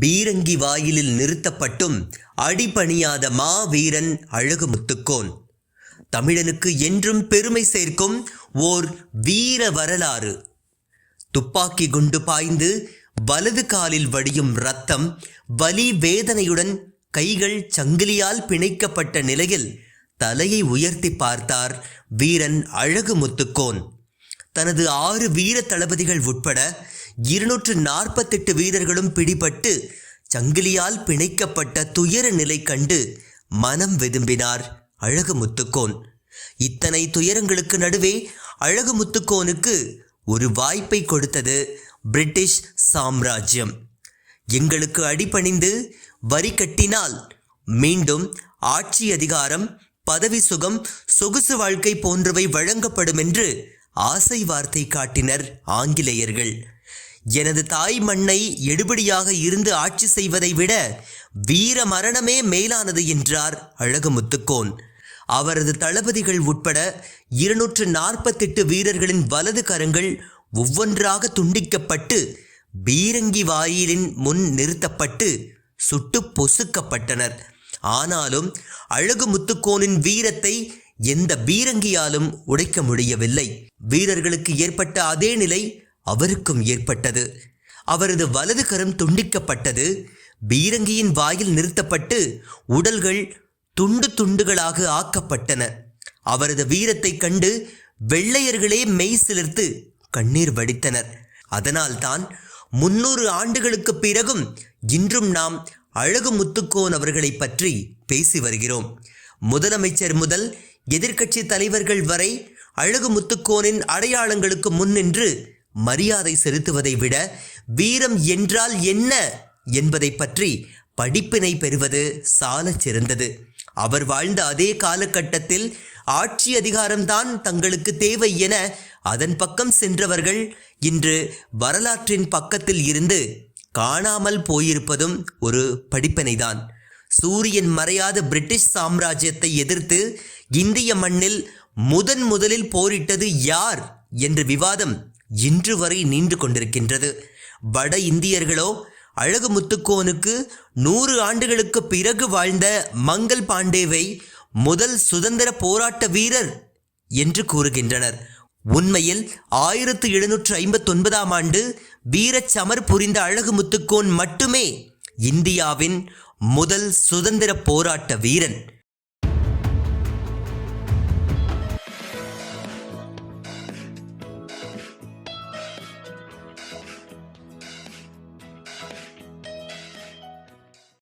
பீரங்கி வாயிலில் நிறுத்தப்பட்டும் அடிபணியாத மாவீரன் அழகு முத்துக்கோன் தமிழனுக்கு என்றும் பெருமை சேர்க்கும் ஓர் வீர வரலாறு. துப்பாக்கி குண்டு பாய்ந்து வலது காலில் வடியும் ரத்தம் வலி வேதனையுடன் கைகள் சங்கிலியால் பிணைக்கப்பட்ட நிலையில் தலையை உயர்த்தி பார்த்தார் வீரன் அழகு முத்துக்கோன் தனது ஆறு வீர தளபதிகள் உட்பட இருநூற்று நாற்பத்தெட்டு வீரர்களும் பிடிபட்டு சங்கிலியால் பிணைக்கப்பட்ட துயர நிலை கண்டு மனம் வெதும்பினார் அழகு முத்துக்கோன் இத்தனை துயரங்களுக்கு நடுவே அழகு முத்துக்கோனுக்கு ஒரு வாய்ப்பை கொடுத்தது பிரிட்டிஷ் சாம்ராஜ்யம். எங்களுக்கு அடிபணிந்து வரி கட்டினால் மீண்டும் ஆட்சி அதிகாரம் பதவி சுகம் சொகுசு வாழ்க்கை போன்றவை வழங்கப்படும் என்று ஆசை வார்த்தை காட்டினர் ஆங்கிலேயர்கள். எனது தாய் மண்ணை எடுபடியாக இருந்து ஆட்சி செய்வதை விட வீர மரணமே மேலானது என்றார் அழகுமுத்துக்கோன். அவரது தளபதிகள் உட்பட இருநூற்று நாற்பத்தெட்டு வீரர்களின் வலது கரங்கள் ஒவ்வொன்றாக துண்டிக்கப்பட்டு பீரங்கி வாயிலின் முன் நிறுத்தப்பட்டு சுட்டு பொசுக்கப்பட்டனர். ஆனாலும் அழகு முத்துக்கோனின் வீரத்தை எந்த பீரங்கியாலும் உடைக்க முடியவில்லை. வீரர்களுக்கு ஏற்பட்ட அதே நிலை அவருக்கும் ஏற்பட்டது. அவரது வலது கரம் துண்டிக்கப்பட்டது. பீரங்கியின் வாயில் நிறுத்தப்பட்டு உடல்கள் துண்டு துண்டுகளாக ஆக்கப்பட்டன. அவரது வீரத்தைக் கண்டு வெள்ளையர்களே மெய் சிலிர்த்து கண்ணீர் வடித்தனர். அதனால்தான் முன்னூறு ஆண்டுகளுக்கு பிறகும் இன்றும் நாம் அழகு முத்துக்கோன் அவர்களை பற்றி பேசி வருகிறோம். முதலமைச்சர் முதல் எதிர்க்கட்சி தலைவர்கள் வரை அழகு முத்துக்கோனின் அடையாளங்களுக்கு முன்னின்று மரியாதை செலுத்துவதை விட வீரம் என்றால் என்ன என்பதை பற்றி படிப்பினை பெறுவது சாலச் சிறந்தது. அவர் வாழ்ந்த அதே காலகட்டத்தில் ஆட்சி அதிகாரம்தான் தங்களுக்கு தேவை என அதன் பக்கம் சென்றவர்கள் இன்று வரலாற்றின் பக்கத்தில் இருந்து காணாமல் போயிருப்பதும் ஒரு படிப்பினைதான். சூரியன் மறையாத பிரிட்டிஷ் சாம்ராஜ்யத்தை எதிர்த்து இந்திய மண்ணில் முதன் முதலில் போரிட்டது யார் என்று விவாதம் இன்று வரை நீண்டு கொண்டிருக்கின்றது. வட இந்தியர்களோ அழகு முத்துக்கோனுக்கு நூறு ஆண்டுகளுக்கு பிறகு வாழ்ந்த மங்கள் பாண்டேவை முதல் சுதந்திர போராட்ட வீரர் என்று கூறுகின்றனர். உண்மையில் ஆயிரத்து எழுநூற்று ஐம்பத்தொன்பதாம் ஆண்டு வீரச் சமர் புரிந்த அழகு முத்துக்கோன் மட்டுமே இந்தியாவின் முதல் சுதந்திர போராட்ட வீரன்.